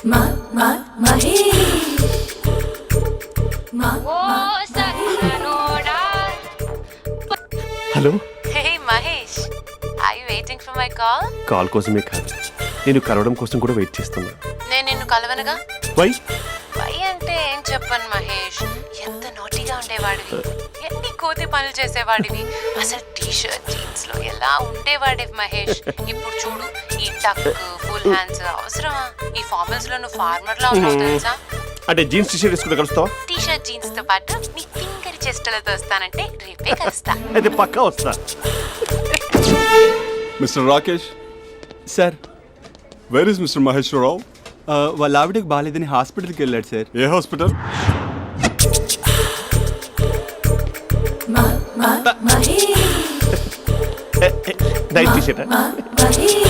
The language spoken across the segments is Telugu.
Hello. Hey Mahesh I waiting for my call call కోసమే కాదు. నేను కలవడం కోసం కూడా వెయిట్ చేస్తున్నా. నేను నిన్ను కలవనుగా? వై? వై అంటే ఏం చెప్పను మహేష్? ఎంత నోటిగా ఉండేవాడివి? ఎన్ని కోతి పనులు చేసేవాడివి? అసలు టీ షర్ట్ జీన్స్లో ఎలా ఉండేవాడివి మహేష్? ఇప్పుడు చూడు ఈ టక్ ఫుల్ హ్యాండ్స్ అవసరమా? ఈ ఫార్మల్స్లో నువ్వు ఫార్మర్ లా ఉన్నావు తెలుసా? అంటే జీన్స్ టీషర్ట్ వేసుకుని కలుస్తావా? టీ షర్ట్ జీన్స్తో పాటు నీ ఫింగర్ చెస్టలతో వస్తానంటే రేపే కలుస్తా. అయితే పక్కా వస్తా. Mister Rakesh? Sir. Where is mister Maheshwararao? వాళ్ళ ఆవిడకి బాగాలేదని హాస్పిటల్కి వెళ్ళాడు సార్. ఏ హాస్పిటల్? మా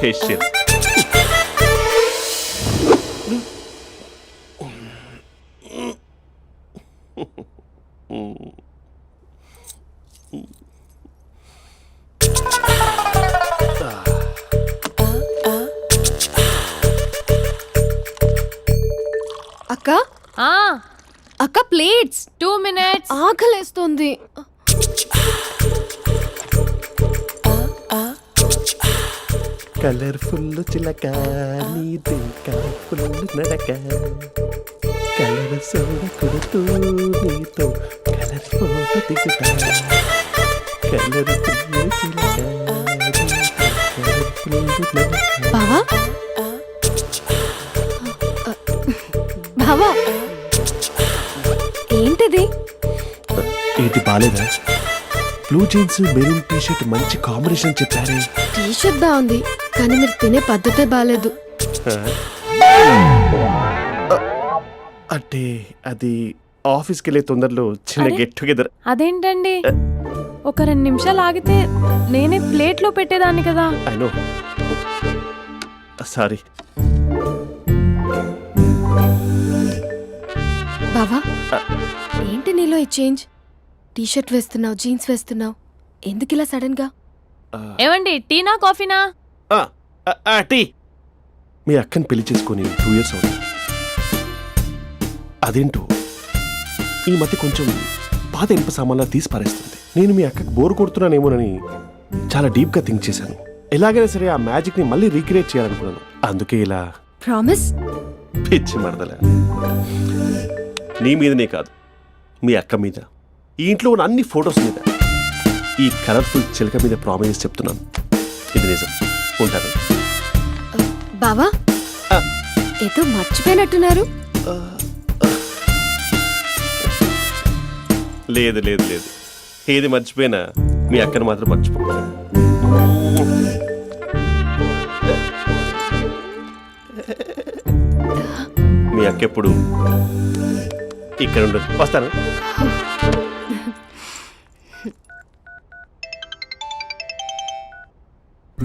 ఫేషియల్. అక్క? ఆ. అక్క ప్లేట్స్. Two minutes. ఆకలేస్తుంది. ఆ ఆ కలర్ఫుల్ చిలక నీది కలర్ఫుల్ నడక. కలర్ సోడ కొడుతూ నీతో కలర్ ఫోటో దిగుతా. కలర్ఫుల్ చిలక కలర్ఫుల్ నడక. బావా? బావా? ఏంటిది? ఏంటి బాలేదా? Blue jeans maroon T shirt మంచి కాంబినేషన్ చెప్పారే. టీ షర్ట్ బాగుంది. కానీ మీరు తినే పద్ధతే బాగాలేదు అంటే అది ఆఫీస్కి వెళ్ళే తొందరలో చిన్న అరే. గెట్ టుగెదర్ అదేంటండి? ఒక రెండు నిమిషాలు ఆగితే నేనే ప్లేట్లో పెట్టేదాన్ని కదా. ఐ నో సారీ బావా ఏంటి నీలో ఈ చేంజ్? టీ షర్ట్ వేస్తున్నావు జీన్స్ వేస్తున్నావు. ఎందుకు ఇలా సడన్గా ఏమండి టీనా కాఫీనా? టీ. మీ అక్కని పెళ్ళి చేసుకొని టూ ఇయర్స్ అవుతుంది. అదేంటో? ఈ మధ్య కొంచెం పాత ఇనుప సామాన్లా తీసి పారేస్తుంది. నేను మీ అక్కకి బోర్ కొడుతున్నానేమోనని చాలా డీప్గా థింక్ చేశాను. ఎలాగైనా సరే ఆ మ్యాజిక్ని మళ్ళీ రీక్రియేట్ చేయాలనుకున్నాను. అందుకే ఇలా ప్రామిస్. పిచ్చి మరదల. నీ మీదనే కాదు మీ అక్క మీద. ఈ ఇంట్లో ఉన్న అన్ని ఫొటోస్ మీద. ఈ కలర్ఫుల్ చిలక మీద ప్రామిస్ చెప్తున్నాను. ఇది నిజం. ఉంటాను బావా. ఏదో మర్చిపోయినట్టున్నారు. లేదు లేదు లేదు. ఏది మర్చిపోయినా మీ అక్కను మాత్రం మర్చిపో మీ అక్క ఎప్పుడు ఇక్కడ ఉండదు వస్తాను.